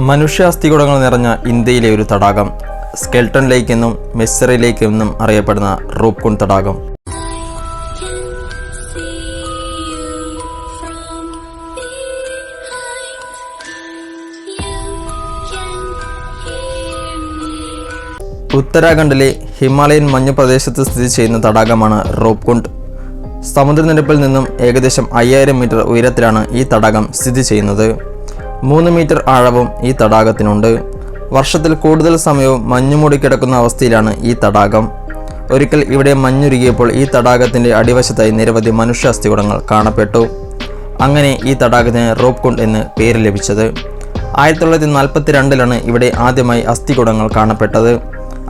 മനുഷ്യാസ്ഥികുടങ്ങൾ നിറഞ്ഞ ഇന്ത്യയിലെ ഒരു തടാകം. സ്കെൽട്ടൺ ലേക്ക് എന്നും മെസ്സറി ലേക്ക് എന്നും അറിയപ്പെടുന്ന റൂപ്കുൺ തടാകം. ഉത്തരാഖണ്ഡിലെ ഹിമാലയൻ മഞ്ഞു പ്രദേശത്ത് സ്ഥിതി ചെയ്യുന്ന തടാകമാണ് റോപ്കുണ്ട്. സമുദ്രനിരപ്പിൽ നിന്നും ഏകദേശം അയ്യായിരം മീറ്റർ ഉയരത്തിലാണ് ഈ തടാകം സ്ഥിതി ചെയ്യുന്നത്. മൂന്ന് മീറ്റർ ആഴവും ഈ തടാകത്തിനുണ്ട്. വർഷത്തിൽ കൂടുതൽ സമയവും മഞ്ഞുമൂടി കിടക്കുന്ന അവസ്ഥയിലാണ് ഈ തടാകം. ഒരിക്കൽ ഇവിടെ മഞ്ഞുരുകിയപ്പോൾ ഈ തടാകത്തിന്റെ അടിവശത്തായി നിരവധി മനുഷ്യാസ്ഥികുടങ്ങൾ കാണപ്പെട്ടു. അങ്ങനെ ഈ തടാകത്തിന് റോപ്കുണ്ട് എന്ന് പേര് ലഭിച്ചത്. ആയിരത്തി തൊള്ളായിരത്തി നാൽപ്പത്തി രണ്ടിലാണ് ഇവിടെ ആദ്യമായി അസ്ഥികുടങ്ങൾ കാണപ്പെട്ടത്.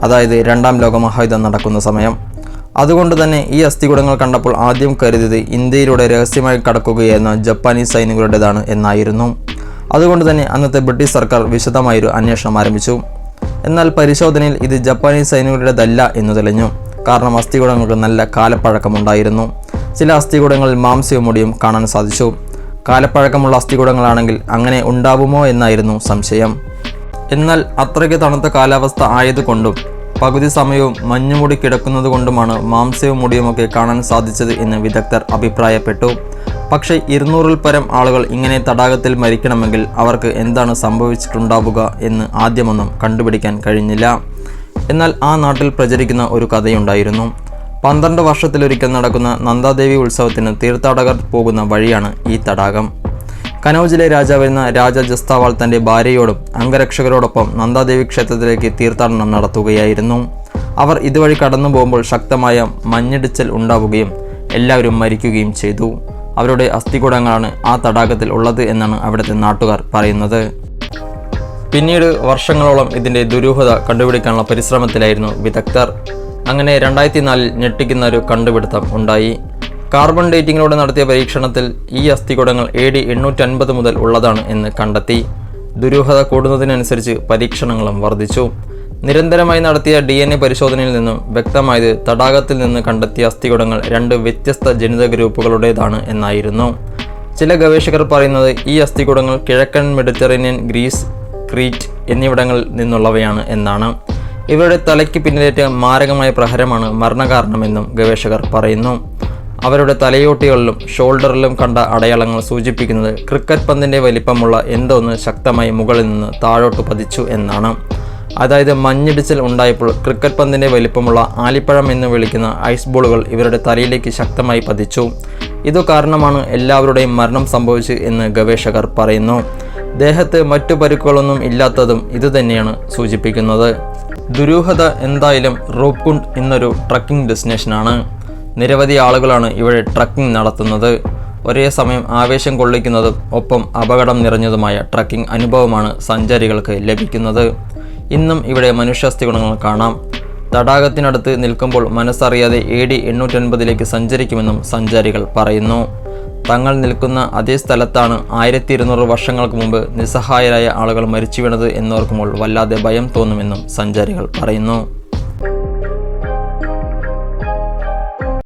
അതായത് രണ്ടാം ലോക മഹായുദ്ധം നടക്കുന്ന സമയം. അതുകൊണ്ട് തന്നെ ഈ അസ്ഥികുടങ്ങൾ കണ്ടപ്പോൾ ആദ്യം കരുതിയത് ഇന്ത്യയിലൂടെ രഹസ്യമായി കടക്കുകയായിരുന്ന ജപ്പാനീസ് സൈനികരുടേതാണ് എന്നായിരുന്നു. അതുകൊണ്ട് തന്നെ അന്നത്തെ ബ്രിട്ടീഷ് സർക്കാർ വിശദമായൊരു അന്വേഷണം ആരംഭിച്ചു. എന്നാൽ പരിശോധനയിൽ ഇത് ജപ്പാനീസ് സൈനികരുടേതല്ല എന്ന് തെളിഞ്ഞു. കാരണം അസ്ഥികൂടങ്ങൾക്ക് നല്ല കാലപ്പഴക്കമുണ്ടായിരുന്നു. ചില അസ്ഥികൂടങ്ങളിൽ മാംസ്യവും മുടിയും കാണാൻ സാധിച്ചു. കാലപ്പഴക്കമുള്ള അസ്ഥികുടങ്ങളാണെങ്കിൽ അങ്ങനെ ഉണ്ടാവുമോ എന്നായിരുന്നു സംശയം. എന്നാൽ അത്രയ്ക്ക് തണുത്ത കാലാവസ്ഥ ആയതുകൊണ്ടും പകുതി സമയവും മഞ്ഞുമുടി കിടക്കുന്നത് കൊണ്ടുമാണ് മാംസ്യവും മുടിയുമൊക്കെ കാണാൻ സാധിച്ചത് എന്ന് വിദഗ്ധർ അഭിപ്രായപ്പെട്ടു. പക്ഷേ ഇരുന്നൂറിൽ പരം ആളുകൾ ഇങ്ങനെ തടാകത്തിൽ മരിക്കണമെങ്കിൽ അവർക്ക് എന്താണ് സംഭവിച്ചിട്ടുണ്ടാവുക എന്ന് ആദ്യമൊന്നും കണ്ടുപിടിക്കാൻ കഴിഞ്ഞില്ല. എന്നാൽ ആ നാട്ടിൽ പ്രചരിക്കുന്ന ഒരു കഥയുണ്ടായിരുന്നു. പന്ത്രണ്ട് വർഷത്തിലൊരിക്കൽ നടക്കുന്ന നന്ദാദേവി ഉത്സവത്തിന് തീർത്ഥാടകർ പോകുന്ന വഴിയാണ് ഈ തടാകം. കനൗജിലെ രാജാവെന്ന രാജ ജസ്താവാൾ തന്റെ ഭാര്യയോടും അംഗരക്ഷകരോടൊപ്പം നന്ദാദേവി ക്ഷേത്രത്തിലേക്ക് തീർത്ഥാടനം നടത്തുകയായിരുന്നു. അവർ ഇതുവഴി കടന്നു പോകുമ്പോൾ ശക്തമായ മഞ്ഞിടിച്ചൽ ഉണ്ടാവുകയും എല്ലാവരും മരിക്കുകയും ചെയ്തു. അവരുടെ അസ്ഥികുടങ്ങളാണ് ആ തടാകത്തിൽ ഉള്ളത് എന്നാണ് അവിടുത്തെ നാട്ടുകാർ പറയുന്നത്. പിന്നീട് വർഷങ്ങളോളം ഇതിന്റെ ദുരൂഹത കണ്ടുപിടിക്കാനുള്ള പരിശ്രമത്തിലായിരുന്നു വിദഗ്ധർ. അങ്ങനെ രണ്ടായിരത്തി നാലിൽ ഞെട്ടിക്കുന്ന ഒരു കണ്ടുപിടുത്തം ഉണ്ടായി. കാർബൺ ഡേറ്റിങ്ങിലൂടെ നടത്തിയ പരീക്ഷണത്തിൽ ഈ അസ്ഥികുടങ്ങൾ എ ഡി മുതൽ ഉള്ളതാണ് എന്ന് കണ്ടെത്തി. ദുരൂഹത കൂടുന്നതിനനുസരിച്ച് പരീക്ഷണങ്ങളും വർദ്ധിച്ചു. നിരന്തരമായി നടത്തിയ ഡി എൻ എ പരിശോധനയിൽ നിന്നും വ്യക്തമായത് തടാകത്തിൽ നിന്ന് കണ്ടെത്തിയ അസ്ഥികുടങ്ങൾ രണ്ട് വ്യത്യസ്ത ജനിത ഗ്രൂപ്പുകളുടേതാണ് എന്നായിരുന്നു. ചില ഗവേഷകർ പറയുന്നത് ഈ അസ്ഥികുടങ്ങൾ കിഴക്കൻ മെഡിറ്ററേനിയൻ ഗ്രീസ് ക്രീറ്റ് എന്നിവിടങ്ങളിൽ നിന്നുള്ളവയാണ് എന്നാണ്. ഇവരുടെ തലയ്ക്ക് പിന്നിലേറ്റ മാരകമായ പ്രഹരമാണ് മരണകാരണമെന്നും ഗവേഷകർ പറയുന്നു. അവരുടെ തലയോട്ടികളിലും ഷോൾഡറിലും കണ്ട അടയാളങ്ങൾ സൂചിപ്പിക്കുന്നത് ക്രിക്കറ്റ് പന്തിന്റെ വലിപ്പമുള്ള എന്തോന്ന് ശക്തമായി മുകളിൽ നിന്ന് താഴോട്ട് പതിച്ചു എന്നാണ്. അതായത് മഞ്ഞിടിച്ചിൽ ഉണ്ടായപ്പോൾ ക്രിക്കറ്റ് പന്തിന്റെ വലിപ്പമുള്ള ആലിപ്പഴം എന്ന് വിളിക്കുന്ന ഐസ് ബോളുകൾ ഇവരുടെ തലയിലേക്ക് ശക്തമായി പതിച്ചു. ഇതു കാരണമാണ് എല്ലാവരുടെയും മരണം സംഭവിച്ചു എന്ന് ഗവേഷകർ പറയുന്നു. ദേഹത്ത് മറ്റു പരുക്കുകളൊന്നും ഇല്ലാത്തതും ഇതുതന്നെയാണ് സൂചിപ്പിക്കുന്നത്. ദുരൂഹത എന്തായാലും റോപ്കുണ്ട് എന്നൊരു ട്രക്കിംഗ് ഡെസ്റ്റിനേഷനാണ്. നിരവധി ആളുകളാണ് ഇവിടെ ട്രക്കിംഗ് നടത്തുന്നത്. ഒരേ സമയം ആവേശം കൊള്ളിക്കുന്നതും ഒപ്പം അപകടം നിറഞ്ഞതുമായ ട്രക്കിംഗ് അനുഭവമാണ് സഞ്ചാരികൾക്ക് ലഭിക്കുന്നത്. ഇന്നും ഇവിടെ മനുഷ്യാസ്ഥി ഗുണങ്ങൾ കാണാം. തടാകത്തിനടുത്ത് നിൽക്കുമ്പോൾ മനസ്സറിയാതെ എ ഡി എണ്ണൂറ്റൻപതിലേക്ക് സഞ്ചരിക്കുമെന്നും സഞ്ചാരികൾ പറയുന്നു. തങ്ങൾ നിൽക്കുന്ന അതേ സ്ഥലത്താണ് ആയിരത്തി ഇരുന്നൂറ് വർഷങ്ങൾക്ക് മുമ്പ് നിസ്സഹായരായ ആളുകൾ മരിച്ചു വീണത് എന്നോർക്കുമ്പോൾ വല്ലാതെ ഭയം തോന്നുമെന്നും സഞ്ചാരികൾ പറയുന്നു.